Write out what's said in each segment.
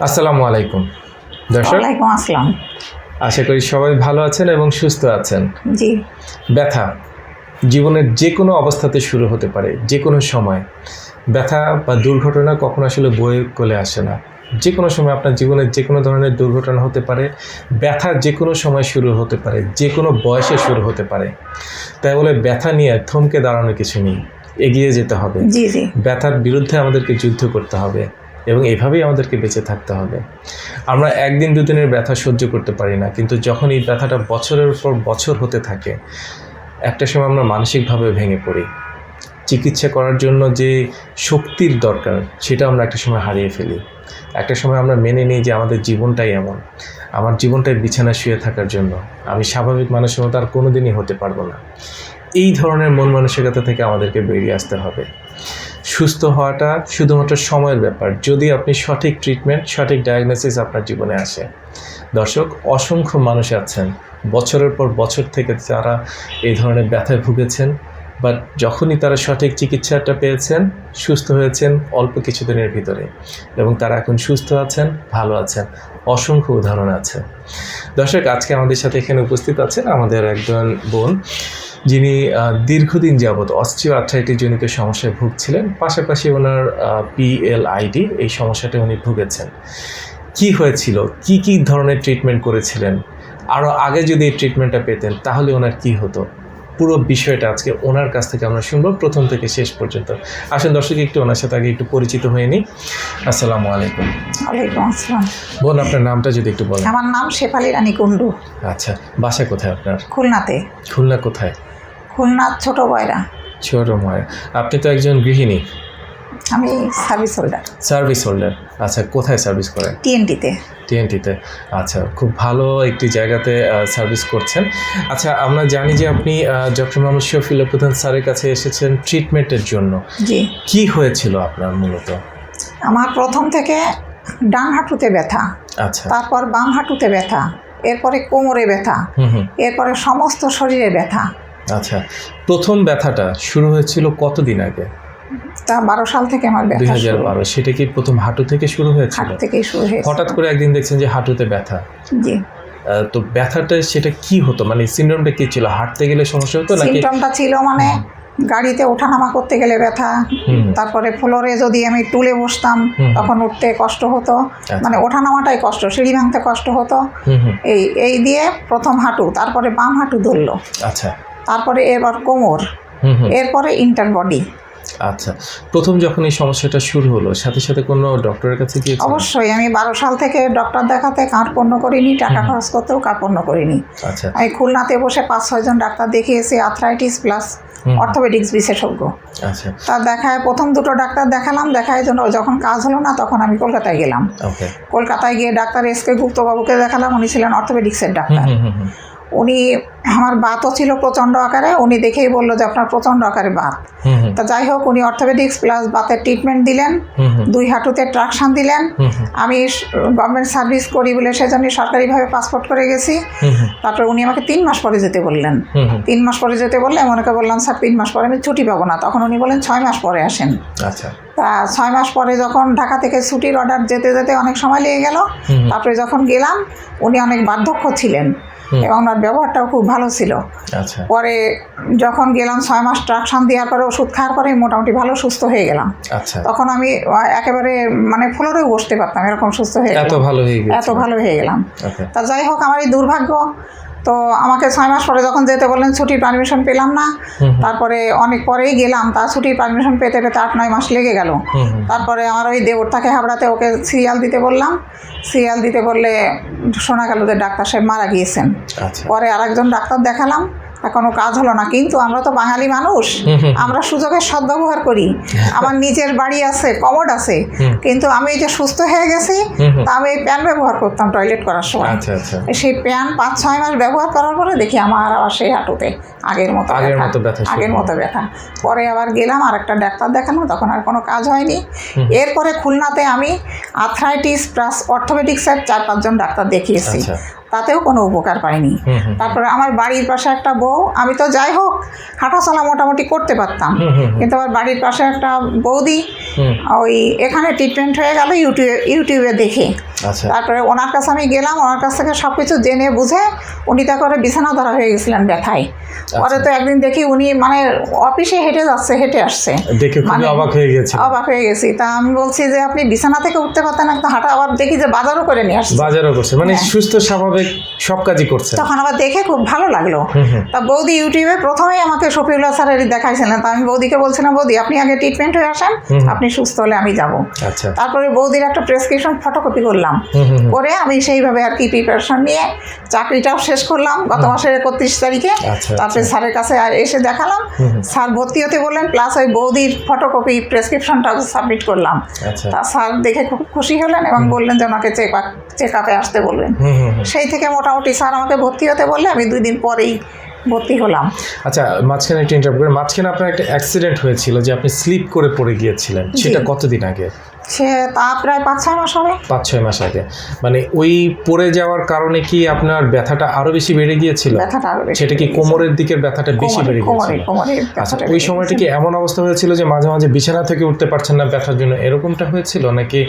আসসালামু আলাইকুম। দর্শক? ওয়ালাইকুম আসসালাম। আশা করি সবাই ভালো আছেন এবং সুস্থ আছেন। জি। ব্যথা জীবনের যে কোনো অবস্থাতে শুরু হতে পারে যে কোনো সময়। ব্যথা বা দুর্ঘটনা কখনো আসলে বয়ে কোলে আসে না। যে কোনো সময় আপনার জীবনে যে কোনো ধরনের দুর্ঘটনা হতে পারে ব্যথা যে কোনো সময় শুরু হতে পারে যে কোনো বয়সে শুরু হতে পারে। তাই বলে ব্যথা নিয়ে থমকে দাঁড়ানোর কিছু নেই এগিয়ে যেতে হবে। জি জি। ব্যথার বিরুদ্ধে আমাদেরকে যুদ্ধ করতে হবে। এবং এভাবেই আমাদেরকে বেঁচে থাকতে হবে। আমরা একদিন দুদিনের ব্যথা সহ্য করতে পারি না, কিন্তু যখন এই ব্যথাটা বছরের পর বছর হতে থাকে, একটা সময় আমরা মানসিকভাবে ভেঙে পড়ি। চিকিৎসা করার জন্য যে শক্তির দরকার, সেটা আমরা একটা সময় হারিয়ে ফেলি। একটা সময় আমরা মেনে নিই যে আমাদের জীবনটাই এমন। আমার জীবনটাই বিছানা শুয়ে থাকার জন্য। আমি স্বাভাবিক মানুষের মতো আর কোনো দিনই হতে পারব না। এই ধরনের মন মানসিকতা থেকে আমাদেরকে বেরিয়ে আসতে হবে। সুস্থ হওয়াটা শুধুমাত্র সময়ের ব্যাপার, যদি আপনি সঠিক ট্রিটমেন্ট সঠিক ডায়াগনোসিস আপনার জীবনে আসে। দর্শক, অসংখ্য মানুষ আছেন। বছরের পর বছর থেকে যারা এই ধরনের ব্যথায় ভুগেছেন বাট যখনই তারা সঠিক চিকিৎসাটা পেয়েছেন, সুস্থ হয়েছেন অল্প কিছুদিনের ভিতরে এবং তারা এখন সুস্থ আছেন, ভালো আছেন। অসংখ্য উদাহরণ আছে। দর্শক, আজকে আমাদের সাথে এখানে উপস্থিত আছেন আমাদের একজন বোন। যিনি দীর্ঘদিন যাবৎ অস্ট্রিও আর্থ্রাইটিস জনিত সমস্যায় ভুগছিলেন পাশাপাশি ওনার পিএলআইডি এই সমস্যাটা উনি ভুগেছেন। কি হয়েছিল? কি কি ধরনের ট্রিটমেন্ট করেছিলেন? আরও আগে যদি এই ট্রিটমেন্টটা পেতেন তাহলে ওনার কি হতো? পুরো বিষয়টা আজকে ওনার কাছ থেকে আমরা শুনব প্রথম থেকে শেষ পর্যন্ত। আসেন দর্শক একটু ওনার সাথে আগে একটু পরিচিত হয়ে নিই। আসসালামু আলাইকুম। ওয়ালাইকুম আসসালাম। বোন আপনার নামটা যদি একটু বলেন। আমার নাম শেফালি রানী কুন্ডু আচ্ছা বাসা কোথায় আপনার? খুলনাতে। খুলনা কোথায়? খুলনা ছোট বয়রা ছোট ময় আপনি তো একজন গৃহিণী। আমি সার্ভিস হোল্ডার সার্ভিস হোল্ডার আচ্ছা কোথায় সার্ভিস করেন? টিএনটিতে টিএনটিতে আচ্ছা খুব ভালো একটি জায়গাতে সার্ভিস করছেন। আচ্ছা আমরা জানি যে আপনি ডক্টর মোহাম্মদ শফিল প্রধান স্যারের কাছে এসেছেন ট্রিটমেন্টের জন্য। জি। কি হয়েছিল আপনার মূলত? আমার প্রথম থেকে ডান হাঁটুতে ব্যথা। আচ্ছা। তারপর বাম হাঁটুতে ব্যথা। এরপরে কোমরে ব্যথা। হুম হুম। এরপরে সমস্ত শরীরে ব্যথা। আচ্ছা প্রথম ব্যথাটা শুরু হয়েছিল কতদিন আগে? তা বারো সাল থেকে আমার দুই ব্যথা হাজার বারো সেটা কি প্রথম হাঁটু থেকে শুরু হয়েছিল? হাঁটু থেকেই শুরু হয়েছে হঠাৎ করে একদিন দেখছেন যে হাঁটুতে ব্যথা। জি। তো ব্যথাটা সেটা কি হতো? মানে সিন্ড্রোমটা কি ছিল? হাঁটতে গেলে সমস্যা হতো নাকি? সিমটমটা ছিল মানে গাড়িতে ওঠানামা করতে গেলে ব্যথা তারপরে ফ্লোরে যদি আমি টুলে বসতাম তখন উঠতে কষ্ট হতো। আচ্ছা। মানে ওঠানামাটাই কষ্ট সিঁড়ি ভাঙতে কষ্ট হতো। এই এই দিয়ে প্রথম হাঁটু তারপরে বাম হাঁটু ধরলো। আচ্ছা। তারপরে এবার কোমর এরপরে ইন্টার বডি আচ্ছা প্রথম যখন এই সমস্যাটা শুরু হলো সাথে সাথে কোনো ডক্টরের কাছে গিয়েছিলেন? অবশ্যই আমি বারো সাল থেকে ডক্টর দেখাতে কার্পণ্য করিনি টাকা খরচ করতেও কার্পণ্য করিনি। আচ্ছা। আমি খুলনাতে বসে পাঁচ ছয়জন ডাক্তার দেখিয়েছি আর্থ্রাইটিস প্লাস। অর্থোপেডিক্স বিশেষজ্ঞ। আচ্ছা। তা দেখায় প্রথম দুটো ডাক্তার দেখালাম দেখায় জন্য যখন কাজ হলো না তখন আমি কলকাতায় গেলাম। কলকাতায় গিয়ে ডাক্তার এস কে গুপ্তবাবুকে দেখালাম উনি ছিলেন অর্থোপেডিক্সের ডাক্তার। উনি আমার বাতও ছিল প্রচণ্ড আকারে উনি দেখেই বলল যে আপনার প্রচণ্ড আকারে বাত। তা যাই হোক উনি অর্থোপেডিক্স প্লাস বাতের ট্রিটমেন্ট দিলেন দুই হাঁটুতে ট্রাকশন দিলেন। আমি গভর্নমেন্ট সার্ভিস করি বলে সেজন্য সরকারিভাবে পাসপোর্ট করে গেছি। তারপর উনি আমাকে তিন মাস পরে যেতে বললেন। তিন মাস পরে যেতে বললে আমি ওনাকে বললাম স্যার তিন মাস পরে আমি ছুটি পাবো না। তখন উনি বলেন ছয় মাস পরে আসেন। আচ্ছা। তা ছয় মাস পরে যখন ঢাকা থেকে ছুটির অর্ডার যেতে যেতে অনেক সময় লেগে গেল। তারপরে যখন গেলাম উনি অনেক বার্ধক্য ছিলেন। এবং ওনার ব্যবহারটাও খুব ভালো ছিল। আচ্ছা। পরে যখন গেলাম ছয় মাস ট্রাকশন দেওয়ার পরে ওষুধ খাওয়ার পরে মোটামুটি ভালো সুস্থ হয়ে গেলাম। আচ্ছা। তখন আমি একেবারে মানে ফুলরেও বসতে পারতাম এরকম সুস্থ হয়ে এত ভালো হয়ে এত ভালো হয়ে গেলাম। তা যাই হোক আমার এই দুর্ভাগ্য তো আমাকে ছয় মাস পরে যখন যেতে বললেন ছুটির পারমিশন পেলাম না। তারপরে অনেক পরেই গেলাম তা ছুটির পারমিশন পেতে পেতে আট নয় মাস লেগে গেল। তারপরে আমার ওই দেবরটাকে হাবড়াতে ওকে সিরিয়াল দিতে বললাম। সিরিয়াল দিতে বললে শোনা গেল যে ডাক্তার সাহেব মারা গিয়েছেন। আচ্ছা। পরে আরেকজন ডাক্তার দেখালাম। তা কোনো কাজ হলো না। কিন্তু আমরা তো বাঙালি মানুষ। আমরা সুযোগের সদ্ব্যবহার করি। আমার নিজের বাড়ি আছে কমোড আছে। কিন্তু আমি যে সুস্থ হয়ে গেছি। তা আমি এই প্যান ব্যবহার করতাম টয়লেট করার সময়। আচ্ছা আচ্ছা। সেই প্যান পাঁচ ছয় মাস ব্যবহার করার পরে দেখি আমার আবার সেই হাঁটুতে আগের মতো আগের। মতো ব্যথা আগের মতো ব্যথা। পরে আবার গেলাম আর একটা ডাক্তার দেখানো তখন আর কোনো কাজ হয়নি। এরপরে খুলনাতে আমি আর্থ্রাইটিস প্লাস অর্থোপেডিক্সের চার পাঁচজন ডাক্তার দেখিয়েছি। আচ্ছা। তাতেও কোনো উপকার পাইনি। তারপরে আমার বাড়ির পাশে একটা বউ আমি তো যাই হোক হাঁটাচলা মোটামুটি করতে পারতাম। কিন্তু আমার বাড়ির পাশে একটা বৌদি ওই এখানে ট্রিটমেন্ট হয়ে গেল ইউটিউবে ইউটিউবে দেখে। আচ্ছা। তারপরে ওনার কাছে আমি গেলাম ওনার কাছ থেকে সব কিছু জেনে বুঝে উনি তা করে বিছানা ধরা হয়ে গেছিলেন ব্যথায়। পরে তো একদিন দেখি উনি মানে অফিসে হেঁটে যাচ্ছে হেঁটে আসছে। মানে- অবাক হয়ে গেছে। অবাক হয়ে গেছি। তা আমি বলছি যে আপনি বিছানা থেকে উঠতে পারতেন একটা হাঁটা আবার দেখি যে বাজারও করে নিয়ে আসছে। বাজারও করছে। মানে হ্যাঁ। সুস্থ স্বাভাবিক সব কাজই করছে। তখন আবার দেখে খুব ভালো লাগল। তা বৌদি ইউটিউবে প্রথমেই আমাকে শফিউল্লাহ স্যারের দেখাইছিলেন। তা আমি বৌদিকে বলছিলাম বৌদি আপনি আগে ট্রিটমেন্ট হয়ে আসেন আপনি সুস্থ হলে আমি যাব। আচ্ছা। তারপরে বৌদির একটা প্রেসক্রিপশন ফটোকপি করলাম। করে আমি সেইভাবে আর কি প্রিপারেশন নিয়ে চাকরিটাও শেষ করলাম। গত মাসের একত্রিশ তারিখে। আচ্ছা, তারপরে স্যারের কাছে আর এসে দেখালাম। স্যার ভর্তি হতে বললেন প্লাস ওই বৌদির ফটোকপি প্রেসক্রিপশনটাও সাবমিট করলাম। আচ্ছা। তা স্যার দেখে খুব খুশি হলেন এবং বললেন যে ওনাকে চেক চেক আপে আসতে বলবেন। সেই থেকে মোটামুটি স্যার আমাকে ভর্তি হতে বললে আমি দুই দিন পরেই ভর্তি হলাম। আচ্ছা মাঝখানে একটা ইন্টারভিউ করে মাঝখানে আপনার একটা অ্যাক্সিডেন্ট হয়েছিল যে আপনি স্লিপ করে পড়ে গিয়েছিলেন। সেটা কতদিন আগে? সে তা প্রায় পাঁচ ছয় মাস হবে। পাঁচ ছয় মাস আগে। মানে ওই পড়ে যাওয়ার কারণে কি আপনার ব্যথাটা আরও বেশি বেড়ে গিয়েছিল? ব্যথাটা আরও বেশি সেটা কি কোমরের দিকের ব্যথাটা বেশি বেড়ে গিয়েছিল? আচ্ছা ওই সময়টা কি এমন অবস্থা হয়েছিল যে মাঝে মাঝে বিছানা থেকে উঠতে পারছেন না ব্যথার জন্য এরকমটা হয়েছিল? নাকি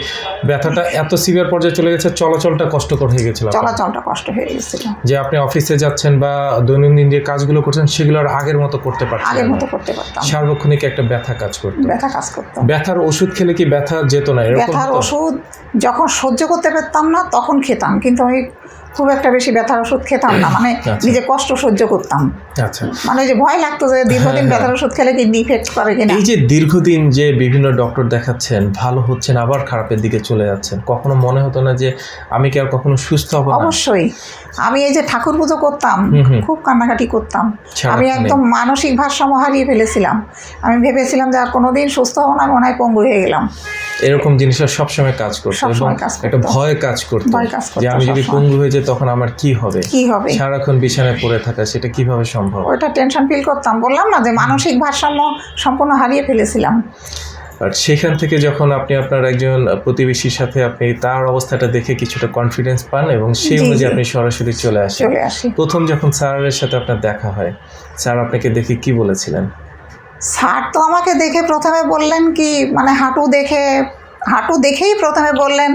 ব্যথাটা এত সিভিয়ার পর্যায়ে চলে গেছে চলাচলটা কষ্টকর হয়ে গেছিল? চলাচলটা কষ্ট হয়ে গেছিল যে আপনি অফিসে যাচ্ছেন বা দৈনন্দিন যে কাজগুলো করছেন সেগুলো আর আগের মতো করতে পারছেন আগের মতো করতে পারতাম সার্বক্ষণিক একটা ব্যথা কাজ করতো। ব্যথা কাজ করতো। ব্যথার ওষুধ খেলে কি ব্যথা যেত না ব্যথার ওষুধ যখন সহ্য করতে পারতাম না তখন খেতাম। কিন্তু আমি খুব একটা বেশি ব্যথার ওষুধ খেতাম না। মানে আচ্ছা। নিজে কষ্ট সহ্য করতাম। আচ্ছা। মানে যে ভয় লাগতো যে দীর্ঘদিন হ্যাঁ, ব্যথার ওষুধ খেলে কিডনি ইফেক্ট করে কিনা? এই যে দীর্ঘদিন যে বিভিন্ন ডক্টর দেখাচ্ছেন ভালো হচ্ছেন আবার খারাপের দিকে চলে যাচ্ছেন কখনো মনে হতো না যে আমি কি আর কখনো সুস্থ হব অবশ্যই। আমি এই যে ঠাকুর পুজো করতাম। খুব কান্নাকাটি করতাম। আমি একদম মানসিক ভারসাম্য হারিয়ে ফেলেছিলাম। আমি ভেবেছিলাম যে আর কোনোদিন সুস্থ হব না আমি মনে হয় পঙ্গু হয়ে গেলাম। এরকম জিনিসটা সবসময় কাজ করতো এবং। একটা ভয় কাজ করতো যে আমি যদি। পঙ্গু হয়ে যাই তখন আমার কি হবে? কি হবে? সারাক্ষণ বিছানায় পড়ে থাকা সেটা কীভাবে সম্ভব? ওইটা টেনশন ফিল করতাম। বললাম না যে মানসিক ভারসাম্য সম্পূর্ণ হারিয়ে ফেলেছিলাম। আর সেখান থেকে যখন আপনি আপনার একজন প্রতিবেশীর সাথে আপনি তার অবস্থাটা দেখে কিছুটা কনফিডেন্স পান এবং সেই অনুযায়ী আপনি সরাসরি চলে আসেন। প্রথম যখন স্যারের সাথে আপনার দেখা হয় স্যার আপনাকে দেখে কি বলেছিলেন? স্যার তো আমাকে দেখে প্রথমে বললেন কি মানে হাঁটু দেখে হাঁটু দেখেই প্রথমে বললেন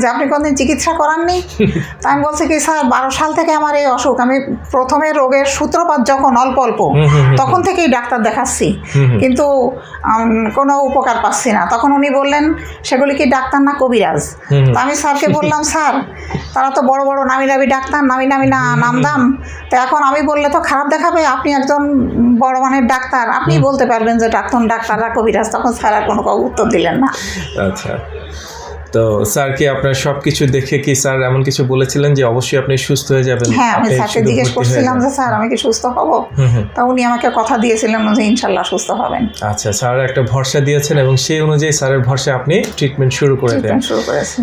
যে আপনি কোনদিন চিকিৎসা করাননি? তা আমি বলছি কি স্যার বারো সাল থেকে আমার এই অসুখ। আমি প্রথমে রোগের সূত্রপাত যখন অল্প অল্প তখন থেকেই ডাক্তার দেখাচ্ছি। কিন্তু কোনো উপকার পাচ্ছি না। তখন উনি বললেন সেগুলি কি ডাক্তার না কবিরাজ। তা আমি স্যারকে বললাম স্যার তারা তো বড় বড় নামি দামি ডাক্তার নামি নামি না নাম দাম তো এখন আমি বললে তো খারাপ দেখাবে আপনি একজন বড় মানের ডাক্তার। আপনি বলতে পারবেন যে ডাক্তার ডাক্তাররা কবিরাজ। তখন স্যার আর কোনো উত্তর দিলেন না। আচ্ছা। তো স্যার কি আপনার সব কিছু দেখে কি স্যার এমন কিছু বলেছিলেন যে অবশ্যই আপনি সুস্থ হয়ে যাবেন? হ্যাঁ আমি স্যারকে জিজ্ঞেস করছিলাম যে স্যার আমি কি সুস্থ হব। তা উনি আমাকে কথা দিয়েছিলেন যে ইনশাল্লাহ সুস্থ হবেন। আচ্ছা স্যার একটা ভরসা দিয়েছেন এবং সেই অনুযায়ী স্যারের ভরসা আপনি ট্রিটমেন্ট শুরু করে দেন।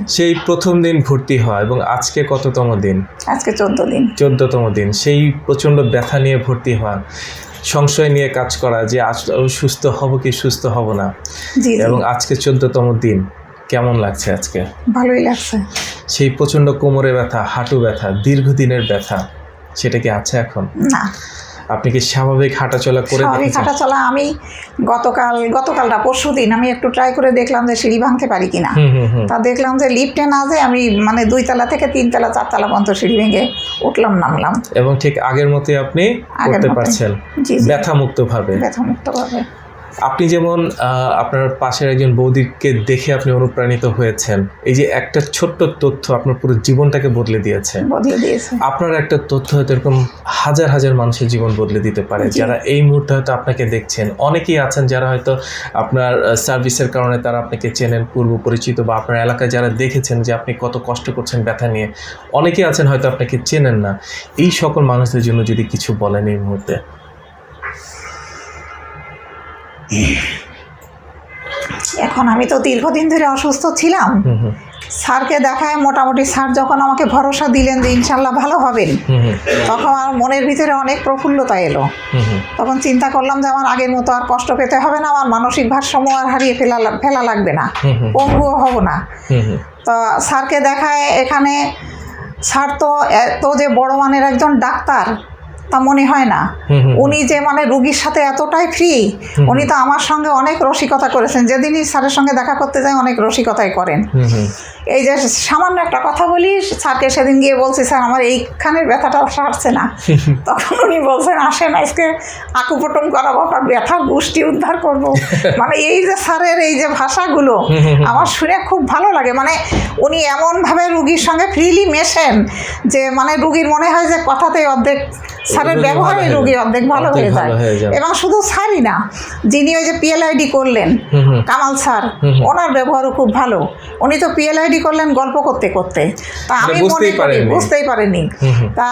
সেই প্রথম দিন ভর্তি হয় এবং আজকে কততম দিন? আজকে চোদ্দ দিন। চোদ্দতম দিন। সেই প্রচণ্ড ব্যথা নিয়ে ভর্তি হওয়া। সংশয় নিয়ে কাজ করা যে আজ সুস্থ হব কি সুস্থ হব না? এবং আজকে চোদ্দতম দিন কেমন লাগছে আজকে? ভালোই লাগছে। সেই প্রচণ্ড কোমরে ব্যথা হাঁটু ব্যথা দীর্ঘদিনের ব্যথা সেটা কি আছে এখন? না। আপনি কি স্বাভাবিক হাঁটাচলা করে স্বাভাবিক হাঁটাচলা হাঁটা চলা আমি গতকাল গতকালটা পরশু দিন আমি একটু ট্রাই করে দেখলাম যে সিঁড়ি ভাঙতে পারি কিনা। তা দেখলাম যে লিফটে না যে আমি মানে দুই তলা থেকে তিন তলা চার তলা পর্যন্ত সিঁড়ি ভেঙে উঠলাম নামলাম। এবং ঠিক আগের মতোই আপনি করতে পারছেন পারছেন। জি ভাবে ব্যথা মুক্ত ভাবে আপনি যেমন আপনার পাশের একজন বৌদিকে দেখে আপনি অনুপ্রাণিত হয়েছেন এই যে একটা ছোট্ট তথ্য আপনার পুরো জীবনটাকে বদলে দিয়েছে। বদলে দিয়েছে। আপনার একটা তথ্য হয়তো এরকম হাজার হাজার মানুষের জীবন বদলে দিতে পারে। যারা এই মুহূর্তে হয়তো আপনাকে দেখছেন অনেকেই আছেন যারা হয়তো আপনার সার্ভিসের কারণে তারা আপনাকে চেনেন পূর্ব পরিচিত বা আপনার এলাকায় যারা দেখেছেন যে আপনি কত কষ্ট করছেন ব্যথা নিয়ে অনেকেই আছেন হয়তো আপনাকে চেনেন না। এই সকল মানুষদের জন্য যদি কিছু বলেন এই মুহূর্তে। এখন আমি তো দীর্ঘদিন ধরে অসুস্থ ছিলাম। স্যারকে দেখায় মোটামুটি স্যার যখন আমাকে ভরসা দিলেন যে ইনশাল্লাহ ভালো হবেন তখন আমার মনের ভিতরে অনেক প্রফুল্লতা এলো। তখন চিন্তা করলাম যে আমার আগের মতো আর কষ্ট পেতে হবে না আমার মানসিক ভারসাম্য আর হারিয়ে ফেলা ফেলা লাগবে না। পঙ্গুও হব না। তো স্যারকে দেখায় এখানে স্যার তো এত যে বড় মানের একজন ডাক্তার তা মনে হয় না। উনি যে মানে রুগীর সাথে এতটাই ফ্রি উনি তো আমার সঙ্গে অনেক রসিকতা করেছেন। যেদিনই স্যারের সঙ্গে দেখা করতে যায় অনেক রসিকতাই করেন। এই যে সামান্য একটা কথা বলি স্যারকে সেদিন গিয়ে বলছি স্যার আমার এইখানের ব্যথাটা সারছে না। তখন উনি বলছেন আসেন আজকে আকুপটম করাবো আপনার ব্যথার গোষ্ঠী উদ্ধার করব। মানে এই যে স্যারের এই যে ভাষাগুলো আমার শুনে খুব ভালো লাগে। মানে উনি এমনভাবে রুগীর সঙ্গে ফ্রিলি মেশেন যে মানে রুগীর মনে হয় যে কথাতেই অর্ধেক স্যারের রুগী ব্যবহারে রুগী অর্ধেক ভালো হয়ে যায়। এবং শুধু স্যারই না যিনি ওই যে পিএলআইডি করলেন কামাল স্যার ওনার ব্যবহারও খুব ভালো। উনি তো পিএলআইডি করলেন গল্প করতে করতে। তা আমি মানে মনে করি বুঝতেই পারেনি তা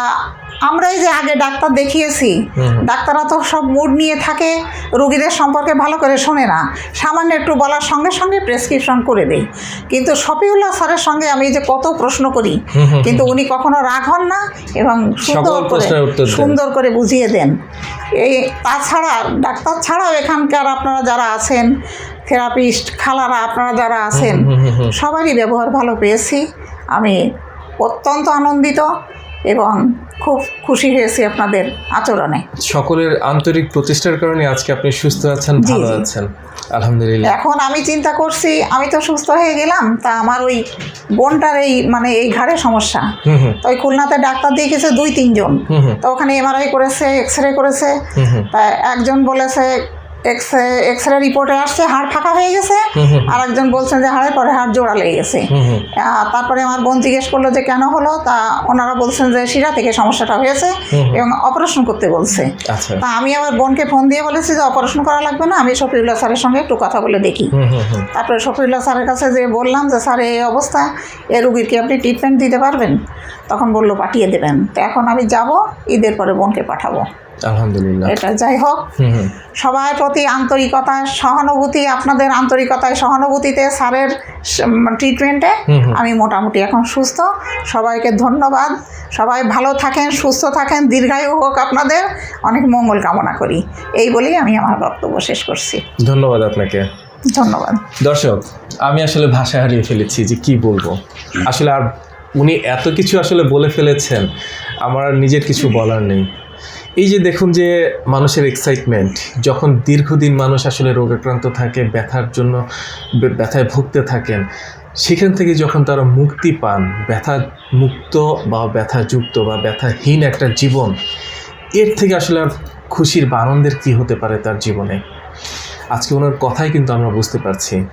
আমরা আমরাই যে আগে ডাক্তার দেখিয়েছি ডাক্তাররা তো সব মুড নিয়ে থাকে রুগীদের সম্পর্কে ভালো করে শোনে না। সামান্য একটু বলার সঙ্গে সঙ্গে প্রেসক্রিপশন করে দেয় কিন্তু শফিউল্লাহ স্যারের সঙ্গে আমি যে কত প্রশ্ন করি কিন্তু উনি কখনো রাগ হন না এবং সুন্দর করে। সুন্দর করে বুঝিয়ে দেন। এই তাছাড়া ডাক্তার ছাড়াও এখানকার আপনারা যারা আছেন থেরাপিস্ট খালারা আপনারা যারা আছেন। সবারই ব্যবহার ভালো পেয়েছি। আমি অত্যন্ত আনন্দিত। এবং খুব খুশি হয়েছি আপনাদের আচরণে। সকলের আন্তরিক প্রচেষ্টার কারণে আজকে আপনি সুস্থ আছেন ভালো আছেন। আলহামদুলিল্লাহ। এখন আমি চিন্তা করছি আমি তো সুস্থ হয়ে গেলাম তা আমার ওই বোনটার এই মানে এই ঘাড়ে সমস্যা। তো ওই খুলনাতে ডাক্তার দেখিয়েছে দুই তিনজন। তো ওখানে এমআরআই করেছে এক্স রে করেছে তা একজন বলেছে এক্স রে রিপোর্টে আসছে হাড় ফাঁকা হয়ে গেছে। আর একজন বলছেন যে হাড়ের পরে হাড় জোড়া লেগে গেছে। তারপরে আমার বোন জিজ্ঞেস করল যে কেন হলো? তা ওনারা বলছেন যে শিরা থেকে সমস্যাটা হয়েছে। এবং অপারেশন করতে বলছে। আচ্ছা। তা আমি আমার বোনকে ফোন দিয়ে বলেছি যে অপারেশন করা লাগবে না আমি শফিউল্লাহ স্যারের সঙ্গে একটু কথা বলে দেখি। তারপরে শফিউল্লাহ স্যারের কাছে যে বললাম যে স্যার এই অবস্থা এ রুগীর কি আপনি ট্রিটমেন্ট দিতে পারবেন? তখন বলল পাঠিয়ে দেবেন। তো এখন আমি যাব ঈদের পরে বোনকে পাঠাবো। আলহামদুলিল্লাহ। এটা যাই হোক সবার প্রতি আন্তরিকতা সহানুভূতি আপনাদের আন্তরিকতায় সহানুভূতিতে স্যারের ট্রিটমেন্টে। আমি মোটামুটি এখন সুস্থ। সবাইকে ধন্যবাদ। সবাই ভালো থাকেন সুস্থ থাকেন দীর্ঘায়ু হোক আপনাদের। অনেক মঙ্গল কামনা করি। এই বলেই আমি আমার বক্তব্য শেষ করছি। ধন্যবাদ আপনাকে। ধন্যবাদ। দর্শক আমি আসলে ভাষা হারিয়ে ফেলেছি যে কি বলব। আসলে আর উনি এত কিছু আসলে বলে ফেলেছেন আমার নিজের কিছু বলার নেই। এই যে দেখুন যে মানুষের এক্সাইটমেন্ট যখন দীর্ঘদিন মানুষ আসলে রোগাক্রান্ত থাকে, ব্যথার জন্য ব্যথায় ভুগতে থাকেন, সেখান থেকে যখন তারা মুক্তি পান ব্যথা মুক্ত বা ব্যথাযুক্ত বা ব্যথাহীন একটা জীবন, এর থেকে আসলে আর খুশির বা আনন্দের কী হতে পারে তার জীবনে? আজকে ওনার কথাই কিন্তু আমরা বুঝতে পারছি।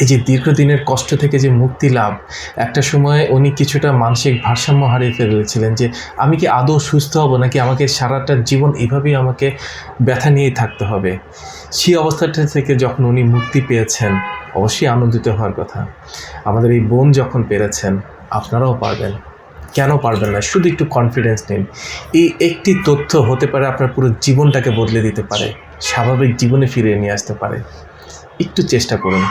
এই যে দীর্ঘদিনের কষ্ট থেকে যে মুক্তি লাভ, একটা সময় উনি কিছুটা মানসিক ভারসাম্য হারিয়ে ফেলেছিলেন যে আমি কি আদৌ সুস্থ হব নাকি আমাকে সারাটা জীবন এভাবেই আমাকে ব্যথা নিয়েই থাকতে হবে? সেই অবস্থাটা থেকে যখন উনি মুক্তি পেয়েছেন, অবশ্যই আনন্দিত হওয়ার কথা। আমাদের এই বোন যখন পেরেছেন, আপনারাও পারবেন। কেন পারবেন না? শুধু একটু কনফিডেন্স নিন। এই একটি তথ্য হতে পারে আপনার পুরো জীবনটাকে বদলে দিতে পারে, স্বাভাবিক জীবনে ফিরিয়ে নিয়ে আসতে পারে। একটু চেষ্টা করুন।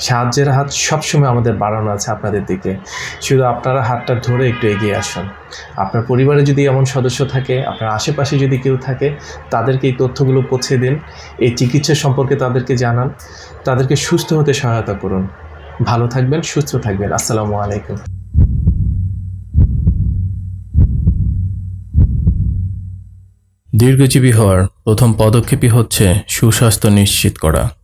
সাহায্যের হাত সবসময় আমাদের বাড়ানো আছে আপনাদের দিকে। শুধু আপনারা হাতটা ধরে একটু এগিয়ে আসুন। আপনার পরিবারে যদি এমন সদস্য থাকে, আপনার আশেপাশে যদি কেউ থাকে, তাদেরকে এই তথ্যগুলো পৌঁছে দিন, এই চিকিৎসা সম্পর্কে তাদেরকে জানান, তাদেরকে সুস্থ হতে সহায়তা করুন। ভালো থাকবেন, সুস্থ থাকবেন। আসসালামু আলাইকুম। দীর্ঘজীবী হওয়ার প্রথম পদক্ষেপই হচ্ছে সুস্বাস্থ্য নিশ্চিত করা।